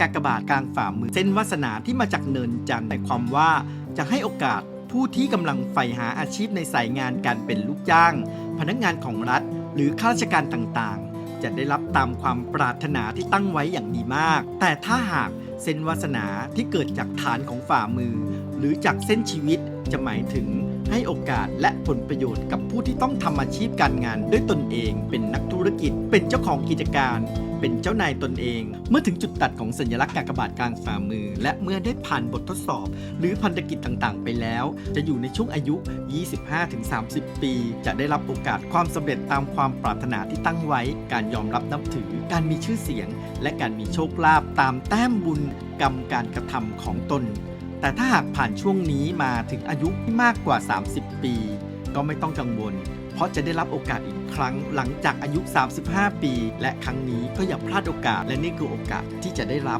กากบาทกลางฝ่ามือ เส้นวาสนาที่มาจากเนินจันทร์หมายความว่าจะให้โอกาสผู้ที่กำลังใฝ่หาอาชีพในสายงานการเป็นลูกจ้าง พนักงานของรัฐ หรือข้าราชการต่างๆ จะได้รับตามความปรารถนาที่ตั้งไว้อย่างดีมาก แต่ถ้าหากเส้นวาสนาที่เกิดจากฐานของฝ่ามือ หรือจากเส้นชีวิตจะหมายถึงให้โอกาสและผลประโยชน์กับผู้ที่ต้องทำอาชีพการงานด้วยตนเอง เป็นนักธุรกิจ เป็นเจ้าของกิจการ เป็นเจ้านายตนเอง เมื่อถึงจุดตัดของสัญลักษณ์กากบาทกลางฝ่ามือ และเมื่อได้ผ่านบททดสอบ หรือพันธกิจต่างๆ ไปแล้ว จะอยู่ในช่วงอายุ 25-30 ปี จะได้รับโอกาสความสำเร็จตามความปรารถนาที่ตั้งไว้ การยอมรับนับถือ การมีชื่อเสียง และการมีโชคลาภตามแต้มบุญกรรมการกระทำของตน แต่ถ้าหากผ่านช่วงนี้มาถึงอายุที่มากกว่า 30 ปี ก็ไม่ต้องกังวล เพราะจะได้รับโอกาสอีกครั้งหลังจากอายุ 35 ปี และครั้งนี้ก็อย่าพลาดโอกาส และนี่คือโอกาสที่จะได้รับ